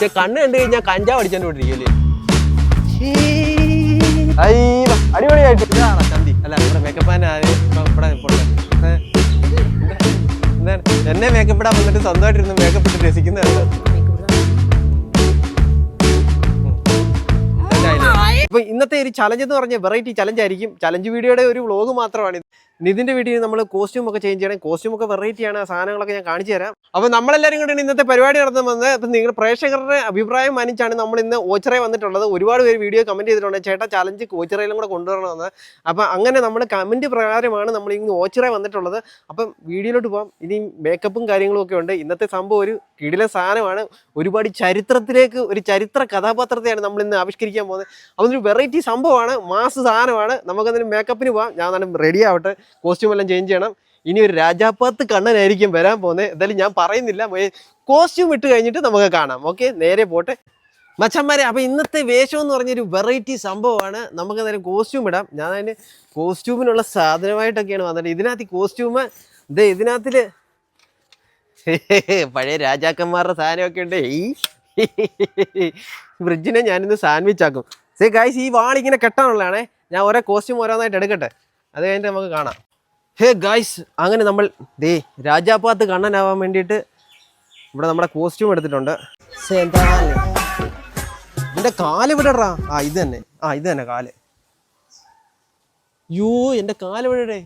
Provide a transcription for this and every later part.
പക്ഷെ കണ്ണ് കണ്ടു കഴിഞ്ഞാൽ കഞ്ചാവ് അടിച്ചോണ്ടിരിക്കല്ലേ അടിപൊളിയായിട്ട്. ഇതാണോ ചന്തി? അല്ല മേക്കപ്പ് ഇവിടെ എന്നെ മേക്കപ്പ് ഇടാൻ വന്നിട്ട് സ്വന്തമായിട്ടിരുന്ന് മേക്കപ്പ് ഇട്ട് രസിക്കുന്നതല്ല ഇന്നത്തെ ഒരു ചലഞ്ച് എന്ന് പറഞ്ഞ വെറൈറ്റി ചലഞ്ച് ആയിരിക്കും. ചലഞ്ച് വീഡിയോയുടെ ഒരു വ്ളോഗ് മാത്രമാണ് നിതിന്റെ വീട്ടിൽ നമ്മൾ കോസ്റ്റ്യൂം ഒക്കെ ചേഞ്ച് ചെയ്യണം. കോസ്റ്റ്യൂം ഒക്കെ വെറൈറ്റി ആണ്. ആ സാധനങ്ങളൊക്കെ ഞാൻ കാണിച്ചു തരാം. അപ്പൊ നമ്മളെല്ലാവരും കൂടി ഇന്നത്തെ പരിപാടി നടന്നു വന്നത് അപ്പൊ നിങ്ങൾ പ്രേക്ഷകരുടെ അഭിപ്രായം മാനിച്ചാണ് നമ്മൾ ഇന്ന് ഓച്ചറ വന്നിട്ടുള്ളത്. ഒരുപാട് പേര് വീഡിയോ കമന്റ് ചെയ്തിട്ടുണ്ട്. ചേട്ടാ ചലഞ്ച് ഓച്ചിറയിലും കൂടെ കൊണ്ടുവരണമെന്ന്. അപ്പൊ അങ്ങനെ നമ്മൾ കമന്റ് പ്രകാരമാണ് നമ്മൾ ഇന്ന് ഓച്ചിറ വന്നിട്ടുള്ളത്. അപ്പം വീഡിയോയിലോട്ട് പോകാം ഇനി മേക്കപ്പും കാര്യങ്ങളും ഒക്കെ ഉണ്ട്. ഇന്നത്തെ സംഭവം ഒരു കിടിലെ സാധനമാണ്. ഒരുപാട് ചരിത്രത്തിലേക്ക് ഒരു ചരിത്ര കഥാപാത്രത്തെയാണ് നമ്മൾ ഇന്ന് ആവിഷ്കരിക്കാൻ പോകുന്നത്. അതൊരു വെറൈറ്റി സംഭവമാണ്. മാസ് സാധനമാണ്. നമുക്കതിന് മേക്കപ്പിന് പോകാം ഞാൻ റെഡി ആവട്ടെ. കോസ്റ്റ്യൂം എല്ലാം ചേഞ്ച് ചെയ്യണം. ഇനി ഒരു രാജാപ്പാത്ത് കണ്ണനായിരിക്കും വരാൻ പോകുന്നത്. എന്തായാലും ഞാൻ പറയുന്നില്ല. കോസ്റ്റ്യൂം ഇട്ട് കഴിഞ്ഞിട്ട് നമുക്ക് കാണാം. ഓക്കെ നേരെ പോട്ടെ. മച്ചന്മാരെ അപ്പോൾ ഇന്നത്തെ വേഷം എന്ന് പറഞ്ഞൊരു വെറൈറ്റി സംഭവമാണ്. നമുക്ക് നേരം കോസ്റ്റ്യൂം ഇടാം. ഞാൻ അതിന് കോസ്റ്റ്യൂമിനുള്ള സാധനമായിട്ടൊക്കെയാണ് വന്നിട്ട് ഇതിനകത്ത് കോസ്റ്റ്യൂം ഇത് ഇതിനകത്തിൽ പഴയ രാജാക്കന്മാരുടെ സാധനമൊക്കെ ഉണ്ട്. ഈ ഫ്രിഡ്ജിനെ ഞാനിന്ന് സാൻഡ്വിച്ച് ആക്കും. സേ ഗൈസ് ഈ വാളിങ്ങനെ കെട്ടാനുള്ളതാണേ. ഞാൻ ഓരോ കോസ്റ്റ്യൂം ഓരോന്നായിട്ട് എടുക്കട്ടെ. അത് കഴിഞ്ഞിട്ട് നമുക്ക് കാണാം. ഹേ ഗായ്സ് അങ്ങനെ നമ്മൾ ദേ രാജാപാത്ത് കണ്ണനാവാൻ വേണ്ടിയിട്ട് ഇവിടെ നമ്മുടെ കോസ്റ്റ്യൂം എടുത്തിട്ടുണ്ട്? എന്റെ കാൽ? വിടറാ ആ ഇത് തന്നെ. ആ ഇത് തന്നെ കാൽ. യോ എന്റെ കാൽ വിടടേ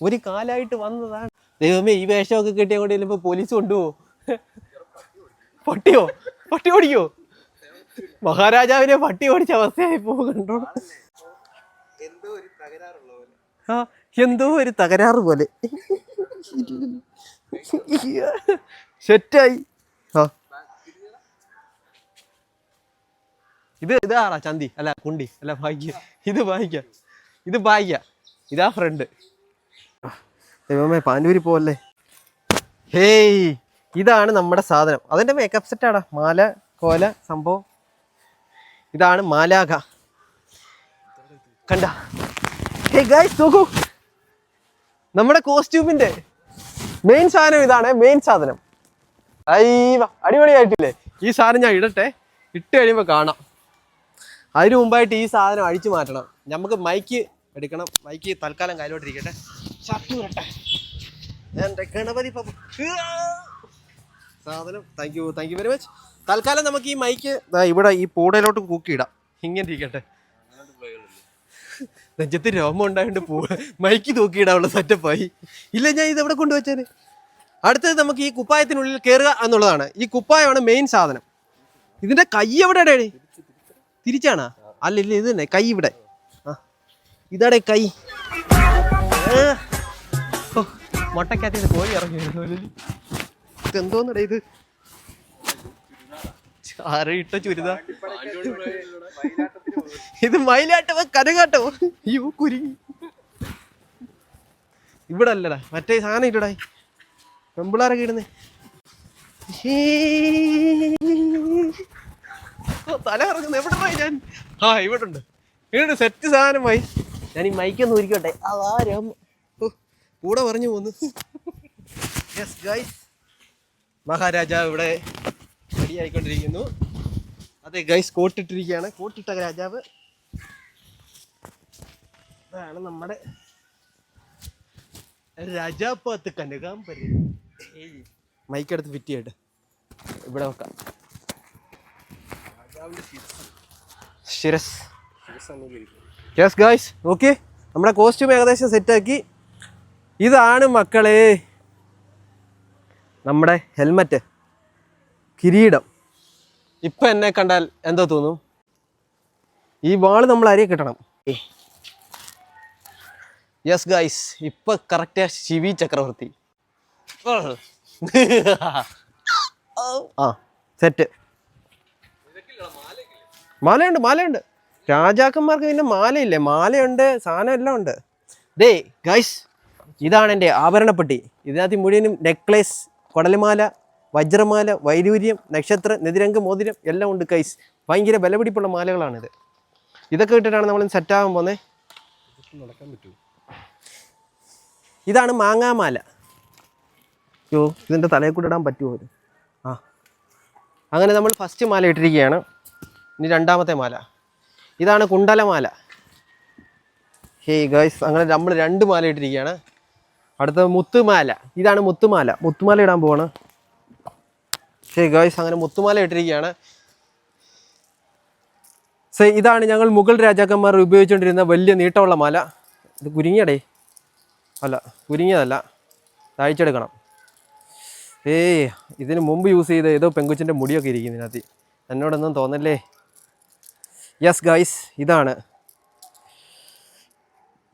ഒരു കാലായിട്ട് വന്നതാണ്. ദൈവമേ ഈ വേഷമൊക്കെ കിട്ടിയ കൊണ്ട് ചിലപ്പോൾ പോലീസ് കൊണ്ടുപോകും പട്ടിയോ? പട്ടി ഓടിക്കോ? മഹാരാജാവിനെ പട്ടി ഓടിച്ച അവസ്ഥയായി പോകുന്നുണ്ടോ? എന്തോ ഒരു കണ്ടോ എന്തോ ഒരു തകരാറ് പോലെ. സെറ്റായി. ഇത് ഇതാണോ ചന്തി. അല്ല കുണ്ടി. അല്ല ഭാഗ്യ. ഇത് ഭാഗ്യ. ഇത് ഭാഗ്യ. ഇതാ ഫ്രണ്ട് പാൻഡൂരി പോവല്ലേ? ഹേയ് ഇതാണ് നമ്മുടെ സാധനം. അതിന്റെ മേക്കപ്പ് സെറ്റാടാ മാല കോല സംഭവം. ഇതാണ് മാലാഖ. കണ്ട? ഹേ ഗൈസ് നോക്കൂ. നമ്മുടെ കോസ്റ്റ്യൂമിന്റെ മെയിൻ സാധനം ഇതാണ് മെയിൻ സാധനം. അയ്യ അടിപൊളിയായിട്ടില്ലേ? ഈ സാധനം ഞാൻ ഇടട്ടെ ഇട്ട് കഴിയുമ്പോൾ കാണാം. അതിനു മുമ്പായിട്ട് ഈ സാധനം അഴിച്ചു മാറ്റണം. നമുക്ക് മൈക്ക് എടുക്കണം. മൈക്ക് തൽക്കാലം കയ്യിലോട്ടിരിക്കട്ടെ ഷർട്ട് വരട്ടെ എന്റെ ഗണപതി പപ്പ. സാധനം thank you thank you very much തൽക്കാലം നമുക്ക് ഈ മൈക്ക് ഇവിടെ ഈ പൂടയിലോട്ട് കൂക്കിയിടാം. ഇങ്ങനെ ഇരിക്കട്ടെ. നെഞ്ചത്ത് രോമം ഉണ്ടായോണ്ട് പോ മൈക്ക് തൂക്കിയിടാനുള്ള സെറ്റപ്പായി ഇല്ല ഞാൻ ഇത് എവിടെ കൊണ്ടുവച്ചാൽ അടുത്തത് നമുക്ക് ഈ കുപ്പായത്തിനുള്ളിൽ കയറുക എന്നുള്ളതാണ്. ഈ കുപ്പായമാണ് മെയിൻ സാധനം. ഇതിന്റെ കൈ എവിടെയാണ് തിരിച്ചാണോ? അല്ല ഇല്ല ഇത് തന്നെ കൈ ഇവിടെ. ആ ഇതാടെ കൈ. മുട്ടക്കകത്ത് കോഴി ഇറങ്ങി ഇതെന്തോന്നടേ ഇത്? ആരയിട്ട ചുരിദാർ ഇത് മയിലാട്ടമോ കനകാട്ടമോ അയ്യോ കുരുങ്ങി ഇവിടെ അല്ലടാ മറ്റേ സാധനം ഇല്ലടാ പെമ്പിളാരൊക്കെ ഇടുന്നേ. തല ഇറങ്ങുന്നു എവിടെ പോയി ഞാൻ? ആ ഇവിടെ ഉണ്ട് ഇവിടെ സെറ്റ് സാധനമായി ഞാൻ ഈ മൈക്കൊന്ന് ഉരിക്കട്ടെ അതാരം? കൂടെ പറഞ്ഞു പോന്നു. യെസ് ഗൈസ് മഹാരാജാവ് ഇവിടെ റെഡിയായിക്കൊണ്ടിരിക്കുന്നു. അതെ ഗൈസ് കോട്ടിട്ടിരിക്കുകയാണ്. കോട്ടിട്ട രാജാവ്. അതാണ് നമ്മുടെ രാജാപ്പാത്ത് കനകാമ്പരി മൈക്കെടുത്ത് ഫിറ്റ് ചെയ്യട്ടെ ഇവിടെ നോക്കാം ശിരസ്. യെസ് ഗായ്സ് ഓക്കെ നമ്മുടെ കോസ്റ്റ്യൂം ഏകദേശം സെറ്റാക്കി ഇതാണ് മക്കളെ. നമ്മുടെ ഹെൽമറ്റ് കിരീടം. ഇപ്പം എന്നെ കണ്ടാൽ എന്താ തോന്നും? ഈ വാൾ നമ്മൾ അരിയെ കിട്ടണം. യെസ് ഗൈസ് ഇപ്പൊ കറക്റ്റ് ശിവി ചക്രവർത്തി. ആ സെറ്റ് മാലയുണ്ട് മാലയുണ്ട്. രാജാക്കന്മാർക്ക് പിന്നെ മാലയില്ലേ? മാലയുണ്ട് സാധനം എല്ലാം ഉണ്ട്. ദേ ഗൈസ് ഇതാണ് എന്റെ ആഭരണപ്പെട്ടി. ഇതിനകത്ത് മുഴുവനും നെക്ലേസ് കുടലുമാല വജ്രമാല വൈരൂര്യം നക്ഷത്ര നെതിരംഗ മോതിരം എല്ലാം ഉണ്ട് കൈസ് ഭയങ്കര വിലപിടിപ്പുള്ള മാലകളാണിത്. ഇതൊക്കെ ഇട്ടിട്ടാണ് നമ്മൾ സെറ്റാകാൻ പോകുന്നത് ഇതാണ് മാങ്ങാമാല. യോ ഇതിന്റെ തലയിൽ കൂടെ ഇടാൻ പറ്റുമോ ആ. അങ്ങനെ നമ്മൾ ഫസ്റ്റ് മാല ഇട്ടിരിക്കുകയാണ്. ഇനി രണ്ടാമത്തെ മാല. ഇതാണ് കുണ്ടലമാല. ഹേ ഗൈസ് അങ്ങനെ നമ്മൾ രണ്ട് മാല ഇട്ടിരിക്കുകയാണ്. അടുത്ത മുത്തുമാല. ഇതാണ് മുത്തുമാല. മുത്തുമാല ഇടാൻ പോവാണ്. ഹേ ഗൈസ് അങ്ങനെ മുത്തുമാല ഇട്ടിരിക്കുകയാണ്. സേ ഇതാണ് ഞങ്ങൾ മുഗൾ രാജാക്കന്മാർ ഉപയോഗിച്ചുകൊണ്ടിരുന്ന വലിയ നീട്ടമുള്ള മാല. ഇത് കുരുങ്ങിയടേ. അല്ല കുരുങ്ങിയതല്ല. താഴ്ചെടുക്കണം ഏയ് ഇതിന് മുമ്പ് യൂസ് ചെയ്ത ഏതോ പെങ്കുച്ചിന്റെ മുടിയൊക്കെ ഇരിക്കും ഇതിനകത്ത്. എന്നോടൊന്നും തോന്നല്ലേ? യെസ് ഗൈസ് ഇതാണ്.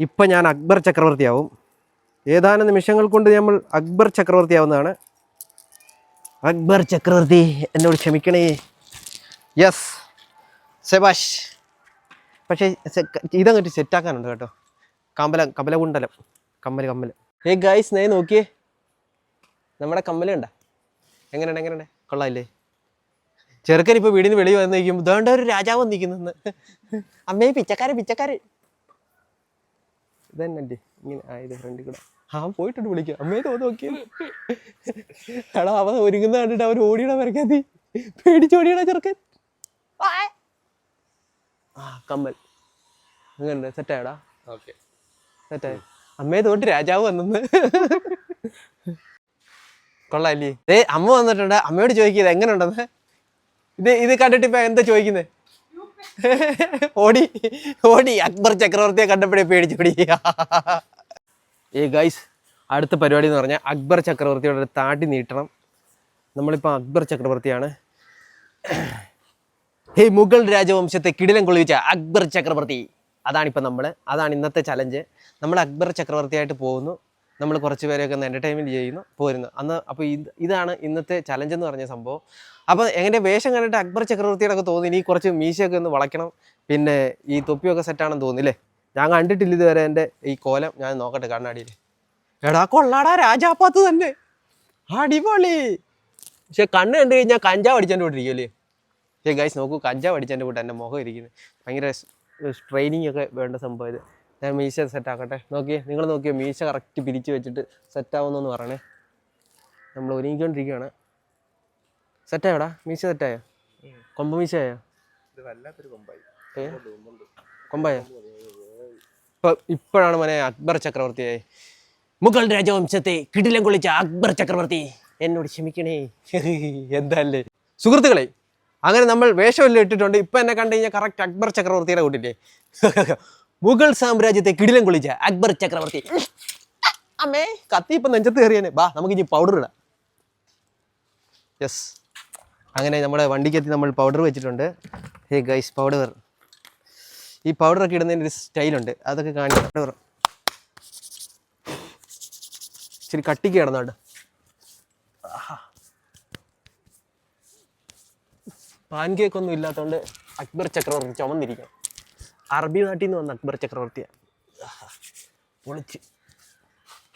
ഇപ്പം ഞാൻ അക്ബർ ചക്രവർത്തിയാവും. ഏതാനും നിമിഷങ്ങൾ കൊണ്ട് നമ്മൾ അക്ബർ ചക്രവർത്തിയാവുന്നതാണ്. അക്ബർ ചക്രവർത്തി എന്നോട് ക്ഷമിക്കണേ. യെസ് സെബാഷ്. പക്ഷേ ഇതങ്ങോട്ട് സെറ്റാക്കാനുണ്ട് കേട്ടോ. കമ്പല കമ്പലകുണ്ടലം. കമ്മൽ കമ്മൽ ഏ ഗായ്സ് നേ നോക്കിയേ. നമ്മുടെ കമ്മലുണ്ട. എങ്ങനെയുണ്ട് എങ്ങനെയുണ്ട്? കൊള്ളാമില്ലേ ചെറുക്കൻ ഇപ്പോൾ വീടിന് വെളി വന്ന് നിൽക്കുമ്പോൾ ഇതുകൊണ്ട് ഒരു രാജാവ് നിൽക്കുന്നു അമ്മേ പിച്ചക്കാര് പിച്ചക്കാര്. ഇതന്നെ ഇങ്ങനെ ആ ഇത് ഫ്രണ്ടിൽ കൂടെ. ആ പോയിട്ടുണ്ട് വിളിക്ക അമ്മയെ തോന്നു നോക്കിയത് അവ അവൻ ഒരുങ്ങുന്ന കണ്ടിട്ട് അവൻ ഓടിയണ വരക്കാത്തി പേടിച്ചോടിയണ ചെറുക്കൻ. ആ കമ്മൽ. അങ്ങനെ സെറ്റായടാ. ഓക്കെ. സെറ്റായി. അമ്മയെ തോട്ട് രാജാവ് വന്നെന്ന്. കൊള്ളാല്ലേ? ഏ അമ്മ വന്നിട്ടുണ്ട്. അമ്മയോട് ചോദിക്കുന്നത് എങ്ങനെ ഉണ്ടെന്ന് ഇത് ഇത് കണ്ടിട്ട് ഇപ്പൊ എന്താ ചോദിക്കുന്നത് ഓടി ഓടി. അക്ബർ ചക്രവർത്തിയെ കണ്ടപ്പോഴേ പേടിച്ചോടി ഏ ഗൈസ് അടുത്ത പരിപാടി എന്ന് പറഞ്ഞാൽ അക്ബർ ചക്രവർത്തിയുടെ ഒരു താടി നീട്ടണം. നമ്മളിപ്പോൾ അക്ബർ ചക്രവർത്തിയാണ്. ഹേ മുഗൾ രാജവംശത്തെ കിടിലം കൊള്ളിച്ച അക്ബർ ചക്രവർത്തി. അതാണിപ്പോൾ നമ്മൾ അതാണ് ഇന്നത്തെ ചലഞ്ച് നമ്മൾ അക്ബർ ചക്രവർത്തിയായിട്ട് പോകുന്നു. നമ്മൾ കുറച്ച് പേരെയൊക്കെ ഒന്ന് എന്റർടൈൻമെന്റ് ചെയ്യുന്നു പോരുന്നു. അന്ന് അപ്പോൾ ഇത് ഇതാണ് ഇന്നത്തെ ചലഞ്ച് എന്ന് പറഞ്ഞ സംഭവം. അപ്പോൾ എങ്ങനെ വേഷം കണ്ടിട്ട് അക്ബർ ചക്രവർത്തിയുടെ ഒക്കെ തോന്നി ഇനി കുറച്ച് മീശയൊക്കെ ഒന്ന് വളയ്ക്കണം. പിന്നെ ഈ തൊപ്പിയൊക്കെ സെറ്റാണെന്ന് തോന്നില്ലേ ഞാൻ കണ്ടിട്ടില്ല ഇതുവരെ എന്റെ ഈ കോലം. ഞാൻ നോക്കട്ടെ കണ്ണാടിയിൽ എടാ കൊള്ളാടാ രാജാപ്പാത്ത് തന്നെ. അടിപൊളി. പക്ഷെ കണ്ണ് കണ്ടു കഴിഞ്ഞാൽ കഞ്ചാവ് അടിച്ചതിന്റെ കൂട്ടിരിക്കുമല്ലേ പക്ഷേ ഗൈസ് നോക്കൂ കഞ്ചാവ് അടിച്ചതിന്റെ കൂട്ട് എന്റെ മുഖം ഇരിക്കുന്നത് ഭയങ്കര ട്രെയിനിങ് ഒക്കെ വേണ്ട സംഭവം ഇത്. ഞാൻ മീശ സെറ്റ് ആക്കട്ടെ. നോക്കിയേ നിങ്ങൾ നോക്കിയോ മീശ കറക്റ്റ് പിരിച്ചു വെച്ചിട്ട് സെറ്റ് ആവുന്നു പറയണേ. നമ്മൾ ഒരുങ്ങിക്കൊണ്ടിരിക്കുകയാണ് സെറ്റായോടാ മീശ സെറ്റായോ കൊമ്പ കൊമ്പായി. ഏ? കൊമ്പായോ? ഇപ്പൊ ഇപ്പോഴാണ് മോനെ അക്ബർ ചക്രവർത്തിയായി മുഗൾ രാജവംശത്തെ കിടിലം കൊള്ളിച്ച അക്ബർ ചക്രവർത്തി എന്നോട് ക്ഷമിക്കണേ. എന്തല്ലേ? സുഹൃത്തുക്കളെ അങ്ങനെ നമ്മൾ വേഷമെല്ലാം ഇട്ടിട്ടുണ്ട്. ഇപ്പൊ എന്നെ കണ്ടു കഴിഞ്ഞാൽ കറക്റ്റ് അക്ബർ ചക്രവർത്തിയുടെ കൂട്ടില്ലേ? മുഗൾ സാമ്രാജ്യത്തെ കിടിലം കൊള്ളിച്ച അക്ബർ ചക്രവർത്തി. അമ്മേ കത്തി ഇപ്പൊ നെഞ്ചത്ത് കയറിയാനെ. ബാ നമുക്ക് ഇനി പൗഡർ ഇടാം. യെസ് അങ്ങനെ നമ്മുടെ വണ്ടിക്കെത്തി നമ്മൾ പൗഡർ വെച്ചിട്ടുണ്ട്. ഹേ ഗൈസ് പൗഡർ ഈ പൗഡറൊക്കെ ഇടുന്നതിന്റെ ഒരു സ്റ്റൈലുണ്ട് അതൊക്കെ കാണിക്കാം. ഇച്ചിരി കട്ടിക്ക് കിടന്നോട്ട് പാൻ കേക്ക് ഒന്നും ഇല്ലാത്തതുകൊണ്ട് അക്ബർ ചക്രവർത്തി ചുമന്നിരിക്കണം. അറബി നാട്ടിൽ നിന്ന് വന്ന അക്ബർ ചക്രവർത്തിയാണ്. പൊളിച്ച്.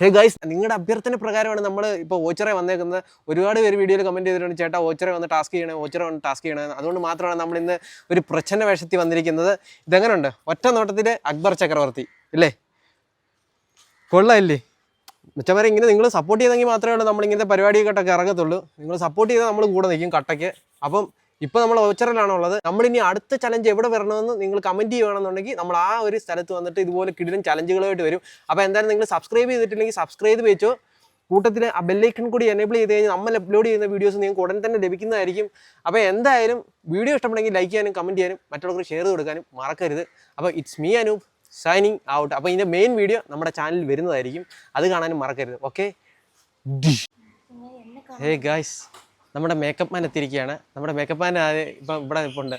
ഹേ ഗൈസ് നിങ്ങളുടെ അഭ്യർത്ഥന പ്രകാരമാണ് നമ്മൾ ഇപ്പോൾ ഓച്ചറെ വന്നേക്കുന്നത്. ഒരുപാട് പേര് വീഡിയോയിൽ കമന്റ് ചെയ്തിട്ടുണ്ട്. ചേട്ടാ ഓച്ചറെ വന്ന് ടാസ്ക് ചെയ്യണേ ഓച്ചറെ വന്ന് ടാസ്ക് ചെയ്യണേ. അതുകൊണ്ട് മാത്രമാണ് നമ്മൾ ഇന്ന് ഒരു പ്രച്ഛന്ന വേഷത്തിൽ വന്നിരിക്കുന്നത്. ഇതെങ്ങനെയുണ്ട് ഒറ്റ നോട്ടത്തിൽ അക്ബർ ചക്രവർത്തി ഇല്ലേ? കൊള്ളാമില്ലേ മിച്ചവരെ ഇങ്ങനെ നിങ്ങൾ സപ്പോർട്ട് ചെയ്തെങ്കിൽ മാത്രമേ ഉള്ളൂ. നമ്മളിങ്ങനത്തെ പരിപാടിയൊക്കെ ഇറങ്ങത്തുള്ളൂ. നിങ്ങൾ സപ്പോർട്ട് ചെയ്താൽ നമ്മൾ കൂടെ നിൽക്കും കട്ടയ്ക്ക്. അപ്പം ഇപ്പോൾ നമ്മൾ ഓച്ചറിലാണ് ഉള്ളത്? നമ്മൾ ഇനി അടുത്ത ചലഞ്ച് എവിടെ വരണമെന്ന് നിങ്ങൾ കമന്റ് ചെയ്യുകയാണെന്നുണ്ടെങ്കിൽ നമ്മൾ ആ ഒരു സ്ഥലത്ത് വന്നിട്ട് ഇതുപോലെ കിടിലൻ ചലഞ്ചുകളായിട്ട് വരും. അപ്പോൾ എന്തായാലും നിങ്ങൾ സബ്സ്ക്രൈബ് ചെയ്തിട്ടില്ലെങ്കിൽ സബ്സ്ക്രൈബ് ചെയ്ത് വെച്ചോ. കൂട്ടത്തിൽ ആ ബെല്ലൈക്കൺ കൂടി എനേബിൾ ചെയ്ത് കഴിഞ്ഞാൽ നമ്മൾ അപ്ലോഡ് ചെയ്യുന്ന വീഡിയോസ് നിങ്ങൾക്ക് ഉടൻ തന്നെ ലഭിക്കുന്നതായിരിക്കും. അപ്പോൾ എന്തായാലും വീഡിയോ ഇഷ്ടപ്പെടുമെങ്കിൽ ലൈക്ക് ചെയ്യാനും കമന്റ് ചെയ്യാനും മറ്റുള്ളവർക്ക് ഷെയർ കൊടുക്കാനും മറക്കരുത്. അപ്പോൾ it's me Anoop signing out അപ്പോൾ ഇതിന്റെ മെയിൻ വീഡിയോ നമ്മുടെ ചാനലിൽ വരുന്നതായിരിക്കും. അത് കാണാനും മറക്കരുത്. ഓക്കെ ഹേ ഗായ്സ് നമ്മുടെ മേക്കപ്പ് മാൻ എത്തിയിരിക്കുകയാണ്. നമ്മുടെ മേക്കപ്പ് മാൻ ഇപ്പം ഇവിടെ നിൽപ്പുണ്ട്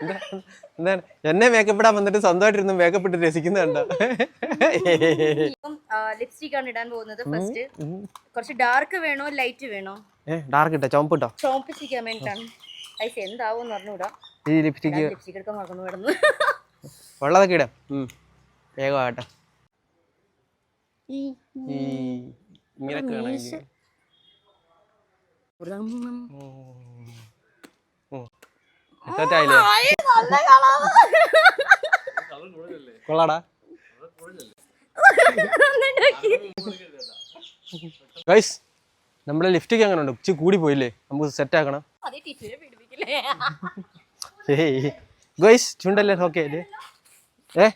എന്താ എന്താണ്? എന്നെ മേക്കപ്പ് ഇടാൻ വന്നിട്ട് സ്വന്തമായിട്ടിരുന്ന് മേക്കപ്പ് ഇട്ട് രസിക്കുന്നുണ്ടോ? ലിപ്സ്റ്റിക് ആണ് ഇടാൻ പോകുന്നത് ഫസ്റ്റ് കുറച്ച് ഡാർക്ക് വേണോ ലൈറ്റ് വേണോ? ഡാർക്ക് ഇട്ടോ? ചോമ്പ് ഇട്ടോ ചോപ്പിച്ചിരിക്കാൻ വേണ്ടിട്ടാണ്. ഐസ് എന്താവും പറഞ്ഞുകൂടാ ഈ ലിപ്സ്റ്റിക് എടുക്കാൻ മറന്നു കിടന്നു വെള്ളതൊക്കെ ഇടാം. ഉം. വേഗം ആട്ടെ ഈ ഇങ്ങനെയൊക്കെ കൊള്ളാടാ. ഗൈസ് നമ്മുടെ ലിഫ്റ്റൊക്കെ അങ്ങനെ ഉണ്ട് ഉച്ച കൂടി പോയില്ലേ? നമുക്ക് സെറ്റ് ആക്കണം. ഗോയ്സ് ചുണ്ടല്ലേ? ഓക്കെ ഏ?